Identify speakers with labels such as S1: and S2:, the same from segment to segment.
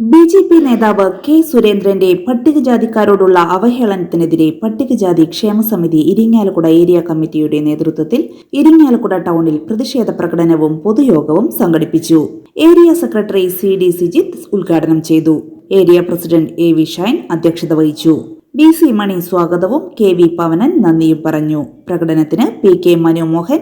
S1: B J P നേതാവ് K സുരേന്ദ്രന്റെ പട്ടികജാതിക്കാരോടുള്ള അവഹേളനത്തിനെതിരെ പട്ടികജാതി ക്ഷേമ സമിതി ഇരിങ്ങാലക്കുട ഏരിയ കമ്മിറ്റിയുടെ നേതൃത്വത്തിൽ ഇരിങ്ങാലക്കുട ടൗണിൽ പ്രതിഷേധ പ്രകടനവും പൊതുയോഗവും സംഘടിപ്പിച്ചു. Area secretary C D Sijith ഉദ്ഘാടനം ചെയ്തു. Area president A V Shine അധ്യക്ഷത വഹിച്ചു. ബി സി മണി സ്വാഗതവും കെ വി പവനൻ നന്ദിയും പറഞ്ഞു. പ്രകടനത്തിന് P K Manomohan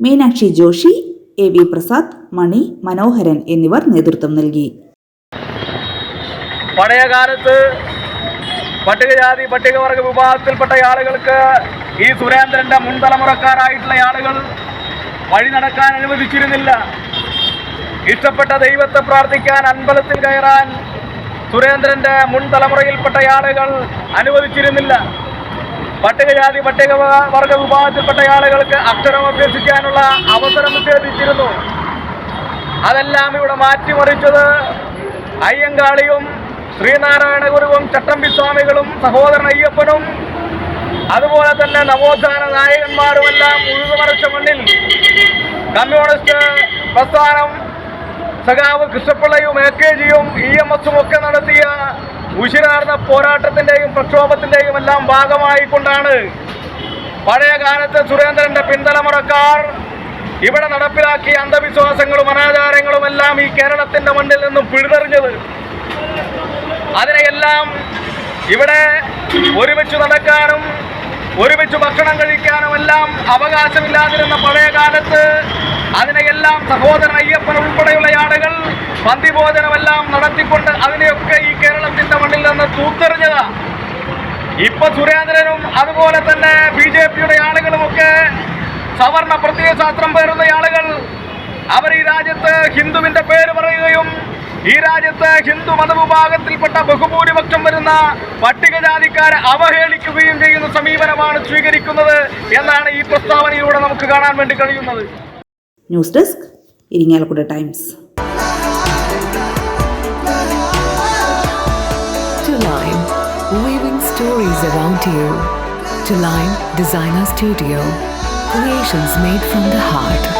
S1: Meenakshi Joshi A V Prasad Mani Manoharan എന്നിവർ നേതൃത്വം നൽകി.
S2: പഴയ കാലത്ത് പട്ടികജാതി പട്ടികവർഗ വിഭാഗത്തിൽപ്പെട്ട ആളുകൾക്ക് ഈ സുരേന്ദ്രന്റെ മുൻതലമുറക്കാരായിട്ടുള്ള ആളുകൾ വഴി നടക്കാൻ അനുവദിച്ചിരുന്നില്ല. ഇഷ്ടപ്പെട്ട ദൈവത്തെ പ്രാർത്ഥിക്കാൻ അമ്പലത്തിൽ കയറാൻ സുരേന്ദ്രന്റെ മുൻതലമുറയിൽപ്പെട്ട ആളുകൾ അനുവദിച്ചിരുന്നില്ല. പട്ടികജാതി പട്ടിക വർഗ വിഭാഗത്തിൽപ്പെട്ട ആളുകൾക്ക് അക്ഷരം അഭ്യസിക്കാനുള്ള അവസരം നിഷേധിച്ചിരുന്നു. അതെല്ലാം ഇവിടെ മാറ്റിമറിച്ചത് അയ്യങ്കാളിയും ശ്രീനാരായണ ഗുരുവും ചട്ടമ്പി സ്വാമികളും സഹോദരൻ അയ്യപ്പനും അതുപോലെ തന്നെ നവോത്ഥാന നായകന്മാരുമെല്ലാം ഉഴുതുമറിച്ച മണ്ണിൽ കമ്മ്യൂണിസ്റ്റ് പ്രസ്ഥാനം സഖാവ് കൃഷ്ണപിള്ളയും എ കെ ജിയും ഇ എം എസും ഒക്കെ നടത്തിയ ഉശിരാർന്ന പോരാട്ടത്തിന്റെയും പ്രക്ഷോഭത്തിന്റെയും എല്ലാം ഭാഗമായിക്കൊണ്ടാണ് പഴയ കാലത്ത് സുരേന്ദ്രന്റെ പിന്തലമുറക്കാർ ഇവിടെ നടപ്പിലാക്കിയ അന്ധവിശ്വാസങ്ങളും അനാചാരങ്ങളും എല്ലാം ഈ കേരളത്തിന്റെ മണ്ണിൽ നിന്നും പിഴുതെറിഞ്ഞത്. അതിനെയെല്ലാം ഇവിടെ ഒരുമിച്ച് നടക്കാനും ഒരുമിച്ച് ഭക്ഷണം കഴിക്കാനും എല്ലാം അവകാശമില്ലാതിരുന്ന പഴയ കാലത്ത് അതിനെയെല്ലാം സഹോദരൻ അയ്യപ്പൻ ഉൾപ്പെടെയുള്ള ആളുകൾ പന്തിഭോജനമെല്ലാം നടത്തിക്കൊണ്ട് അതിനെയൊക്കെ ഈ കേരളത്തിന്റെ മണ്ണിൽ നിന്ന് തൂത്തെറിഞ്ഞതാണ് ഇപ്പൊ സുരേന്ദ്രനും അതുപോലെ തന്നെ ബി ജെ പിയുടെ ആളുകളുമൊക്കെ സവർണ പ്രത്യയശാസ്ത്രം പേരുന്ന ആളുകൾ അവർ ഈ രാജ്യത്ത് ഹിന്ദുവിന്റെ പേര് പറയുകയും ഈ രാജ്യത്ത് ഹിന്ദു മതവിഭാഗത്തിൽപ്പെട്ട ബഹുഭൂരിപക്ഷം വരുന്ന പട്ടികജാതിക്കാരെ അവഹേളിക്കുകയും ചെയ്യുന്ന സമീപനമാണ് സ്വീകരിക്കുന്നത് എന്നാണ് ഈ പ്രസ്താവനയിലൂടെ നമുക്ക് കാണാൻ വേണ്ടി കഴിയുന്നത്
S1: news desk Irinjalakuda Times
S3: weaving stories around you. To Line Designer Studio, creations made from the heart.